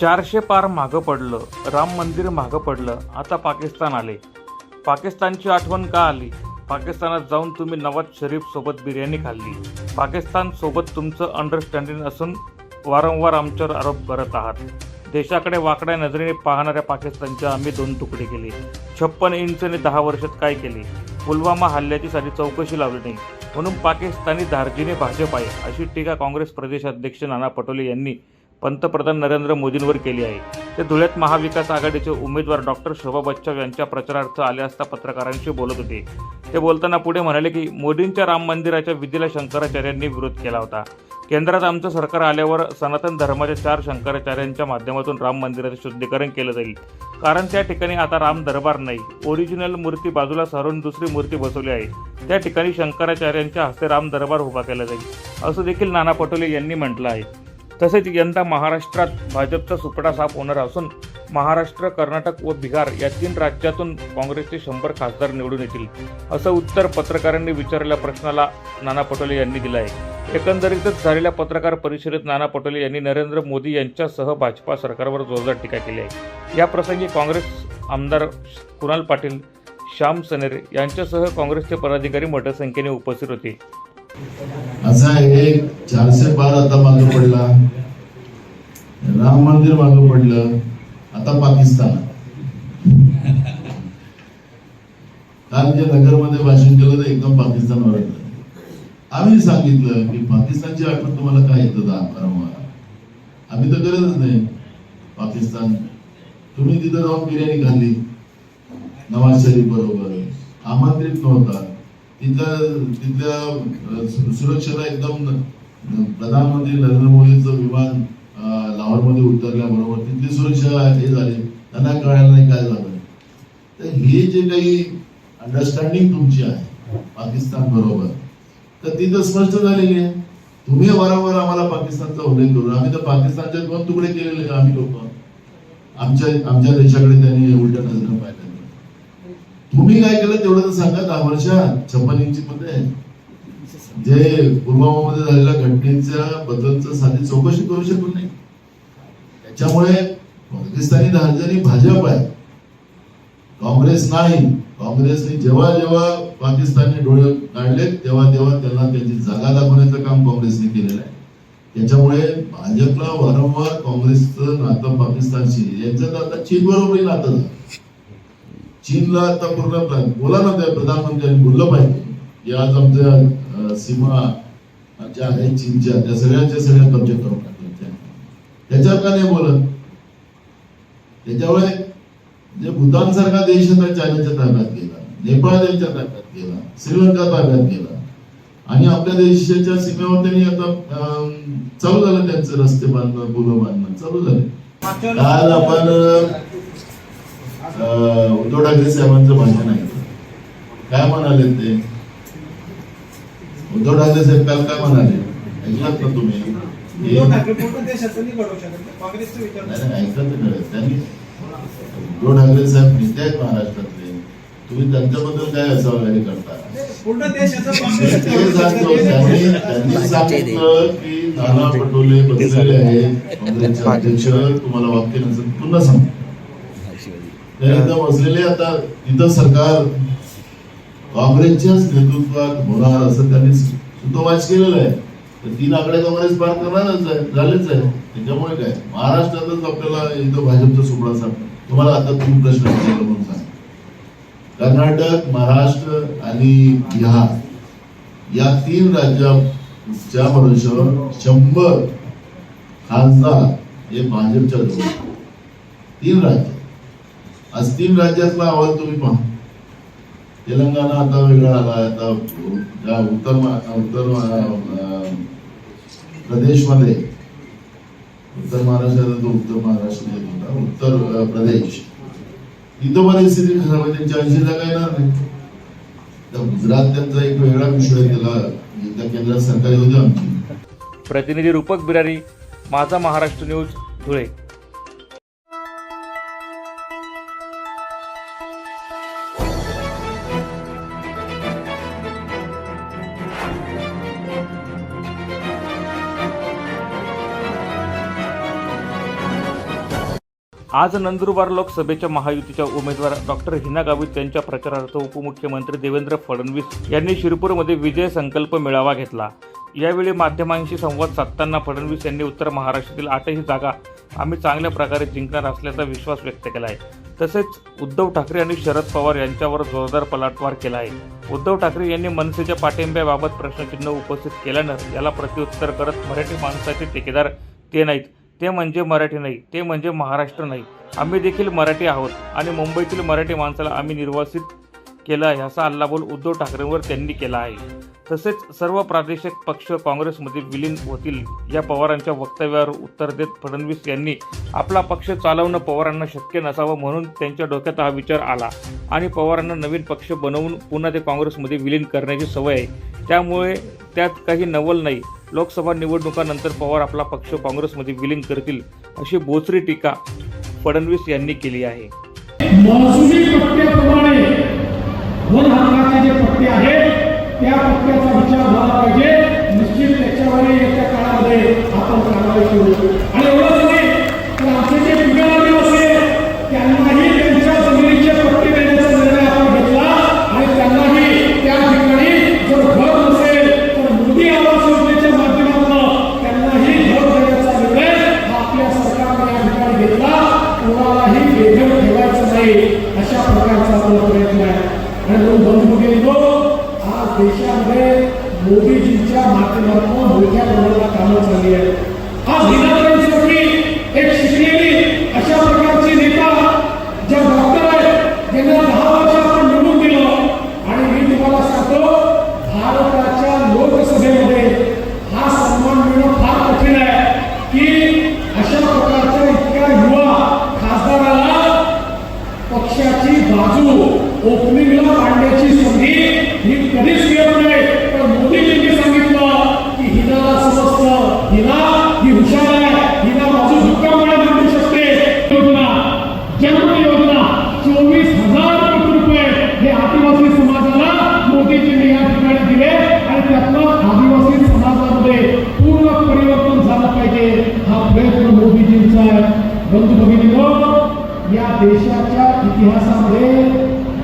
चारशे पार मागं पडलं. राम मंदिर मागं पडलं. आता पाकिस्तान आले. पाकिस्तानची आठवण का आली? पाकिस्तानात जाऊन तुम्ही नवाज शरीफ सोबत बिर्याणी खाल्ली. पाकिस्तान सोबत तुमचं अंडरस्टँडिंग असून वारंवार आमच्यावर आरोप करत आहात. देशाकडे वाकड्या नजरेने पाहणाऱ्या पाकिस्तानच्या आम्ही दोन तुकडे केले. छप्पन इंचने दहा वर्षात काय केले? पुलवामा हल्ल्याची साधी चौकशी लावली नाही. म्हणून पाकिस्तानी धार्जीने भाजप आहे अशी टीका काँग्रेस प्रदेशाध्यक्ष नाना पटोले यांनी पंतप्रधान नरेंद्र मोदींवर केली आहे. ते धुळ्यात महाविकास आघाडीचे उमेदवार डॉक्टर शोभा बच्चव यांच्या प्रचारार्थ आले असता पत्रकारांशी बोलत होते. ते बोलताना पुढे म्हणाले की मोदींच्या राम मंदिराच्या विधीला शंकराचार्यांनी विरोध केला होता. केंद्रात आमचं सरकार आल्यावर सनातन धर्माच्या चार शंकराचार्यांच्या माध्यमातून राम मंदिराचं शुद्धीकरण केलं जाईल. कारण त्या ठिकाणी आता राम दरबार नाही. ओरिजिनल मूर्ती बाजूला सारून दुसरी मूर्ती बसवली आहे. त्या ठिकाणी शंकराचार्यांच्या हस्ते राम दरबार उभा केला जाईल. असं देखील नाना पटोले यांनी म्हटलं आहे. तसेच यंदा महाराष्ट्रात भाजपचा सुपडा साफ होणार असून महाराष्ट्र कर्नाटक व बिहार या तीन राज्यातून काँग्रेसचे शंभर खासदार निवडून येतील असं उत्तर पत्रकारांनी विचारलेल्या प्रश्नाला नाना पटोले यांनी दिलं आहे. एकंदरीतच झालेल्या पत्रकार परिषदेत नाना पटोले यांनी नरेंद्र मोदी यांच्यासह भाजपा सरकारवर जोरदार टीका केली आहे. या प्रसंगी काँग्रेस आमदार कुणाल पाटील श्याम सनेर यांच्यासह काँग्रेसचे पदाधिकारी मोठ्या संख्येने उपस्थित होते. असा आहे चारशे बार आता मागे पडला. राम मंदिर मागे पडलं. आता पाकिस्तान. काल जे नगरमध्ये भाषण केलं तर एकदम पाकिस्तान वाटलं आम्ही सांगितलं की पाकिस्तानची आठवण तुम्हाला काय येतं दा- वारंवार आम्ही तर करतच नाही. पाकिस्तान तुम्ही तिथं जाऊन बिर्याणी खाल्ली. नवाज शरीफ बरोबर आमंत्रित नव्हता. तिथं तिथल्या सु- सुरक्षेला एकदम प्रधानमंत्री नरेंद्र मोदीचं विमान लाहोरमध्ये उतरल्याबरोबर तिथली सुरक्षा हे झाली. त्यांना कळायला नाही काय झालं. तर हे जे काही अंडरस्टँडिंग तुमची आहे पाकिस्तान बरोबर तर ती तर स्पष्ट झालेली आहे. तुम्ही वारंवार आम्हाला पाकिस्तानचा उल्लेख करून आम्ही तर पाकिस्तानचे दोन तुकडे केलेले आम्ही लोक. आमच्या आमच्या देशाकडे त्यांनी उलट्या नजर पाहिलं. तुम्ही काय केलं तेवढं तर सांगा. दहा वर्षात छप्पन इंची मध्ये जे पुलवामामध्ये झालेल्या घटनेच्या बद्दलच साधी चौकशी करू शकलो नाही. त्याच्यामुळे पाकिस्तानी राजधानी भाजप आहे. काँग्रेस नाही. काँग्रेसने जेव्हा जेव्हा पाकिस्तानने डोळे काढले तेव्हा तेव्हा त्यांना त्यांची जागा दाखवण्याचं काम काँग्रेसने केलेलं आहे. त्याच्यामुळे भाजपला वारंवार काँग्रेसचं नातं पाकिस्तानशी यांचं तर आता चीन बरोबरही नातं झालं. चीनला आता पूर्ण बोला ना त्या प्रधानमंत्र्यांनी बोललं पाहिजे. या आज आमच्या सीमा ज्या आहेत चीनच्या त्या सगळ्यांच्या सगळ्या कब्जे करून टाकल्या त्याच्यावर का नाही बोलत? त्याच्यामुळे जे भूतान सारखा देश आता चायनाच्या ताब्यात गेला. नेपाळ त्यांच्या ताब्यात गेला. श्रीलंका ताब्यात गेला. आणि आपल्या देशाच्या सीमेवर त्यांनी आता चालू झालं त्यांचं रस्ते बांधणं पुलं बांधणं चालू झालं. काल आपण उद्धव ठाकरे साहेबांचं भाषण ऐकलं काय म्हणाले ते? उद्धव ठाकरे साहेब काल काय म्हणाले? ऐकलात ना तुम्ही? हे- उद्धव ठाकरे. त्यांनी उद्धव साहेब नेते आहेत महाराष्ट्रातले. तुम्ही त्यांच्याबद्दल काय असं हे करता सांगतो त्यांनी सांगितलं की नाना पटोले बसलेले आहेत. काँग्रेसचे अध्यक्ष तुम्हाला वाक्य नसेल पुन्हा सांग ते इथं बसलेले आता इथं सरकार काँग्रेसच्याच नेतृत्वात होणार असं त्यांनी सुतोवाच केलेलं आहे. तर तीन आकडे काँग्रेस पार करणारच आहे झालेच आहे. त्याच्यामुळे काय? महाराष्ट्रातच आपल्याला इथं भाजपचा सुपडा सापडला. तुम्हाला आता तुम्ही प्रश्न विचारला म्हणून सांग कर्नाटक महाराष्ट्र आणि बिहार या तीन राज्याच्या भरोश्यावर शंभर खासदार हे भाजपच्या जवळ तीन राज्य. आज तीन राज्यातला अहवाल तुम्ही पहा. तेलंगणा आता वेगळा आला आता उत्तर उत्तर प्रदेशमध्ये उत्तर महाराष्ट्रात तो उत्तर महाराष्ट्र येत होता उत्तर प्रदेश. इथं परिस्थिती खराब आहे त्यांच्या ऐंशी जागा येणार नाही. तर गुजरात त्यांचा एक वेगळा विषय केला त्या केंद्रात सरकारी येऊ आमची. प्रतिनिधी रूपक बिरारी माझा महाराष्ट्र न्यूज धुळे. आज नंदुरबार लोकसभेच्या महायुतीच्या उमेदवार डॉक्टर हिना गावित यांच्या प्रचारार्थ उपमुख्यमंत्री देवेंद्र फडणवीस यांनी शिरपूरमध्ये विजय संकल्प मेळावा घेतला. यावेळी माध्यमांशी संवाद साधताना फडणवीस यांनी उत्तर महाराष्ट्रातील आठही जागा आम्ही चांगल्या प्रकारे जिंकणार असल्याचा विश्वास व्यक्त केला आहे. तसेच उद्धव ठाकरे आणि शरद पवार यांच्यावर जोरदार पलटवार केला आहे. उद्धव ठाकरे यांनी मनसेच्या पाठिंब्याबाबत प्रश्नचिन्ह उपस्थित केल्यानं याला प्रत्युत्तर करत मराठी माणसाचे ठेकेदार ते नाहीत. ते म्हणजे मराठी नाही ते म्हणजे महाराष्ट्र नाही. आम्ही देखील मराठी आहोत आणि मुंबईतील मराठी माणसाला आम्ही निर्वासित केलं आहे असा हल्लाबोल उद्धव ठाकरेंवर त्यांनी केला आहे. तसेच सर्व प्रादेशिक पक्ष काँग्रेसमध्ये विलीन होतील या पवारांच्या वक्तव्यावर उत्तर देत फडणवीस यांनी आपला पक्ष चालवणं पवारांना शक्य नसावं म्हणून त्यांच्या डोक्यात हा विचार आला. आणि पवारांना नवीन पक्ष बनवून पुन्हा ते काँग्रेसमध्ये विलीन करण्याची सवय आहे. त्यामुळे त्यात काही नवल नाही. लोकसभा निवडणुकानंतर पवार आपला पक्ष काँग्रेसमध्ये विलीन करतील अशी बोचरी टीका फडणवीस यांनी केली आहे. महसुली पट्ट्याप्रमाणे वन हक्काचे जे पट्टे आहेत त्या पक्क्याचा विचार झाला पाहिजे. निश्चित त्याच्यावरही येत्या काळामध्ये आपण कारवाई करू. बाजू ओपनिंगला मांडण्याची संधी ही कधीच मिळत नाही. तर मोदीजींनी सांगितलं की हिनाला समजतं हिना ही हुशार आहे हिना बाजू धक्कामुळे मांडू शकते. योजना जन्म योजना चोवीस हजार कोटी रुपये हे आदिवासी समाजाला मोदीजींनी या ठिकाणी दिले आणि त्यातनं आदिवासी समाजामध्ये पूर्ण परिवर्तन झालं पाहिजे. हा प्रयत्न मोदीजींचा आहे. बंधू भगिनी या देशाच्या इतिहासामध्ये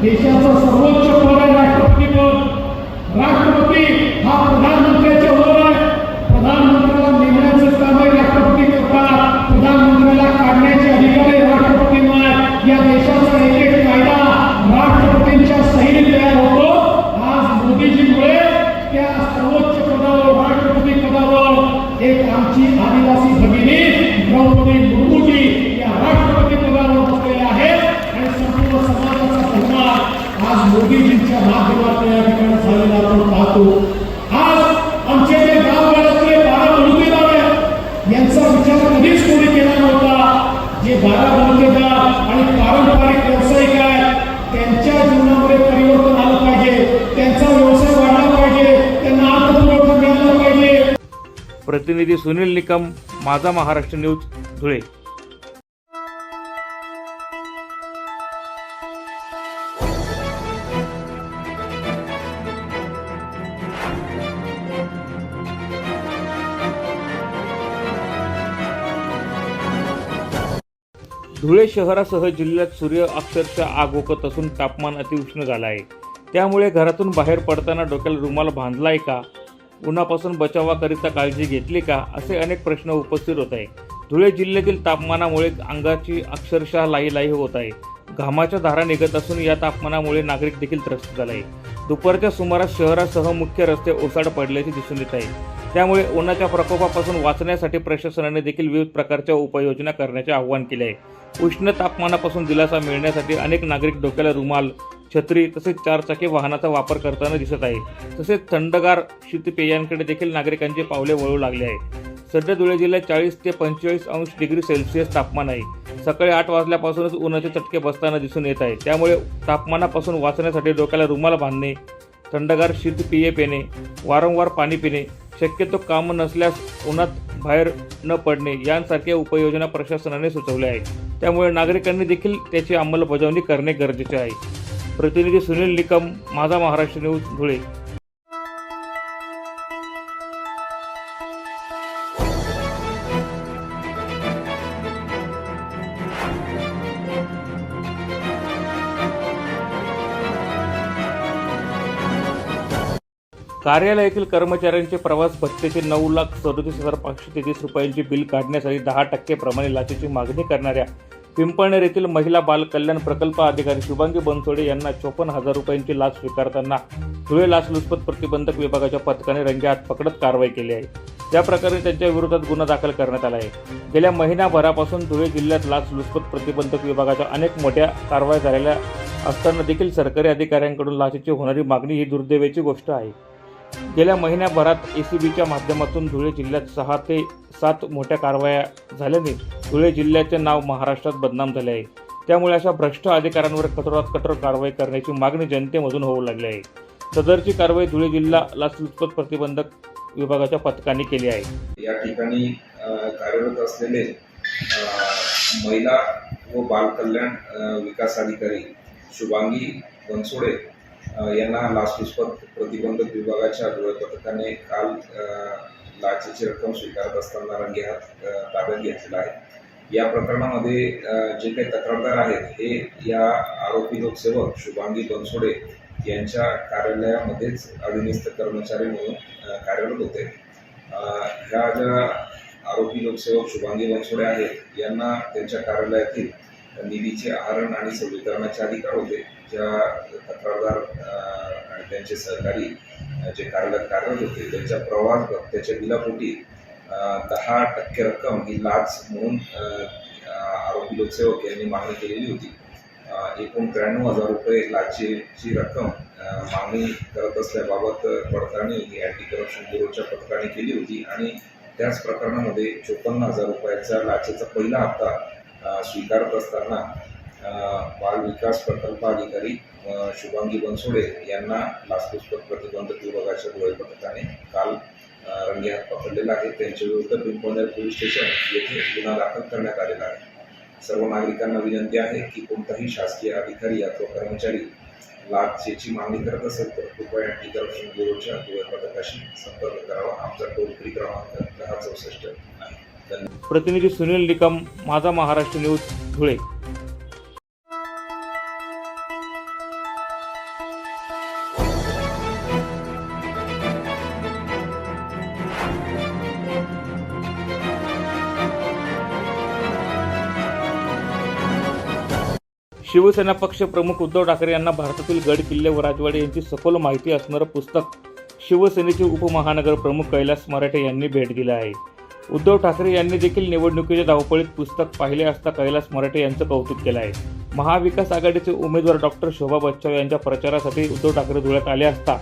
देशाचं सर्वोच्च पद बारा बलुतेदार आणि पारंपरिक व्यवसाय काय त्यांच्या जीवनामध्ये परिवर्तन आलं पाहिजे. त्यांचा व्यवसाय वाढला पाहिजे. त्यांना अर्थपुरवठा मिळाला पाहिजे. प्रतिनिधी सुनील निकम माझा महाराष्ट्र न्यूज धुळे. धुळे शहरासह जिल्ह्यात सूर्य अक्षरशः आग ओकत असून तापमान अतिउष्ण झालं आहे. त्यामुळे घरातून बाहेर पडताना डोक्याला रुमाल बांधलाय का? उन्हापासून बचावाकरिता काळजी घेतली का? असे अनेक प्रश्न उपस्थित होत आहे. धुळे जिल्ह्यातील तापमानामुळे अंगाची अक्षरशः लाही लाही होत आहे. घामाच्या धारा निघत असून या तापमानामुळे नागरिक देखील त्रस्त झाला आहे दुपारच्या सुमारास शहरासह मुख्य रस्ते ओसाड पडल्याचे दिसून येत आहे. त्यामुळे उन्हाच्या प्रकोपापासून वाचण्यासाठी प्रशासनाने देखील विविध प्रकारच्या उपाययोजना करण्याचे आवाहन केले आहे. उष्ण तापमानापासून दिलासा मिळण्यासाठी अनेक नागरिक डोक्याला रुमाल छत्री तसेच चारचाकी वाहनाचा वापर करताना दिसत आहे तसेच थंडगार शीतपेयांकडे देखील नागरिकांचे पावले वळू लागले आहे सध्या धुळे जिल्ह्यात चाळीस ते पंचेचाळीस अंश डिग्री सेल्सिअस तापमान आहे. सकाळी आठ वाजल्यापासूनच उन्हाचे चटके बसताना दिसून येत आहे त्यामुळे तापमानापासून वाचण्यासाठी डोक्याला रुमाल बांधणे थंडगार शीतपेये पिणे वारंवार पाणी पिणे शक्यतो काम नसल्यास उन्हात बाहेर न पडणे यांसारख्या उपाययोजना प्रशासनाने सुचवल्या आहेत. त्यामुळे नागरिकांनी देखील त्याची अंमलबजावणी करणे गरजेचे आहे. प्रतिनिधी सुनील निकम माझा महाराष्ट्र न्यूज धुळे. कार्यालयातील कर्मचाऱ्यांचे प्रवास भत्तेचे नऊ लाख सदोतीस हजार पाचशे तेहतीस रुपयांचे बिल काढण्यासाठी दहा टक्के प्रमाणे लाचेची मागणी करणाऱ्या पिंपळनेर येथील महिला बाल कल्याण प्रकल्प अधिकारी शुभांगी बनसोडे यांना चोपन्न हजार रुपयांची लाच स्वीकारताना धुळे लाचलुचपत प्रतिबंधक विभागाच्या पथकाने रंगेहात पकडत कारवाई केली आहे. त्या प्रकरणी त्यांच्या विरोधात गुन्हा दाखल करण्यात आला आहे. गेल्या महिनाभरापासून धुळे जिल्ह्यात लाचलुचपत प्रतिबंधक विभागाच्या अनेक मोठ्या कारवाया झालेल्या असताना देखील सरकारी अधिकाऱ्यांकडून लाचेची होणारी मागणी ही दुर्दैवाची गोष्ट आहे. गेल्या महिन्याभरात ए सी बीच्या माध्यमातून धुळे जिल्ह्यात सहा ते सात मोठ्या कारवाया झाल्याने धुळे जिल्ह्याचे नाव महाराष्ट्रात बदनाम झाले आहे. त्यामुळे अशा भ्रष्ट अधिकाऱ्यांवर कठोरात कठोर कारवाई करण्याची मागणी जनतेमधून होऊ लागली आहे. सदरची कारवाई धुळे जिल्हा लाचलुचपत प्रतिबंधक विभागाच्या पथकाने केली आहे. या ठिकाणी कार्यरत असलेले महिला व बाल कल्याण विकास अधिकारी शुभांगी बनसोडे यांना लाचलुचपत प्रतिबंधक विभागाच्या धुळे पथकाने काल लाचेची रक्कम स्वीकारत असताना रंगेहात ताब्यात घेतलेला आहे. या प्रकरणामध्ये जे काही तक्रारदार आहेत हे या आरोपी लोकसेवक शुभांगी बनसोडे यांच्या कार्यालयामध्येच अधीनस्थ कर्मचारी म्हणून कार्यरत होते. ह्या ज्या आरोपी लोकसेवक शुभांगी बनसोडे आहेत यांना त्यांच्या कार्यालयातील निधीचे आहरण आणि सबलीकरणाचे अधिकार होते. ज्या तक्रारदार आणि त्यांचे सहकारी जे कार्यालयात कार्यरत होते त्यांच्या प्रवास त्याच्या बिलापोटी दहा टक्के रक्कम ही लाच म्हणून आरोपी लोकसेवक यांनी मागणी केलेली होती. एकूण त्र्याण्णव हजार रुपये लाचेची रक्कम मागणी करत असल्याबाबत पडताळणी ही अँटी करप्शन ब्युरोच्या पथकाने केली होती आणि त्याच प्रकरणामध्ये चोपन्न हजार रुपयाचा लाचेचा पहिला हप्ता स्वीकारत असताना बाल विकास प्रकल्प अधिकारी शुभांगी बनसोडे यांना लाचलुचपत प्रतिबंधक विभागाच्या गोळे पथकाने काल रंगेहात पकडलेला आहे. त्यांच्याविरुद्ध पिंपळनेर पोलीस स्टेशन येथे गुन्हा दाखल करण्यात आलेला आहे. सर्व नागरिकांना विनंती आहे की कोणताही शासकीय अधिकारी अथवा कर्मचारी लाचेची मागणी करत असेल तर कृपया अँटी करप्शन ब्युरोच्या गोळे पथकाशी संपर्क करावा. आमचा टोल फ्री क्रमांक दहा चौसष्ट आहे. प्रतिनिधी सुनील निकम माझा महाराष्ट्र न्यूज धुळे. शिवसेना पक्ष प्रमुख उद्धव ठाकरे यांना भारतातील गड किल्ले व राजवाडे यांची सखोल माहिती असणारं पुस्तक शिवसेनेचे उपमहानगर प्रमुख कैलास मराठे यांनी भेट दिलं आहे. उद्धव ठाकरे यांनी देखील निवडणुकीच्या धावपळीत पुस्तक पाहिले असता कैलास मराठे यांचं कौतुक केलं आहे. महाविकास आघाडीचे उमेदवार डॉक्टर शोभा बच्चाव यांच्या प्रचारासाठी उद्धव ठाकरे धुळ्यात आले असता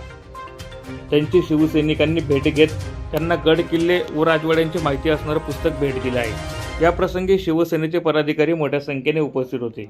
त्यांची शिवसैनिकांनी भेट घेत त्यांना गड किल्ले व राजवाड्यांची माहिती असणारं पुस्तक भेट दिलं आहे. या प्रसंगी शिवसेनेचे पदाधिकारी मोठ्या संख्येने उपस्थित होते.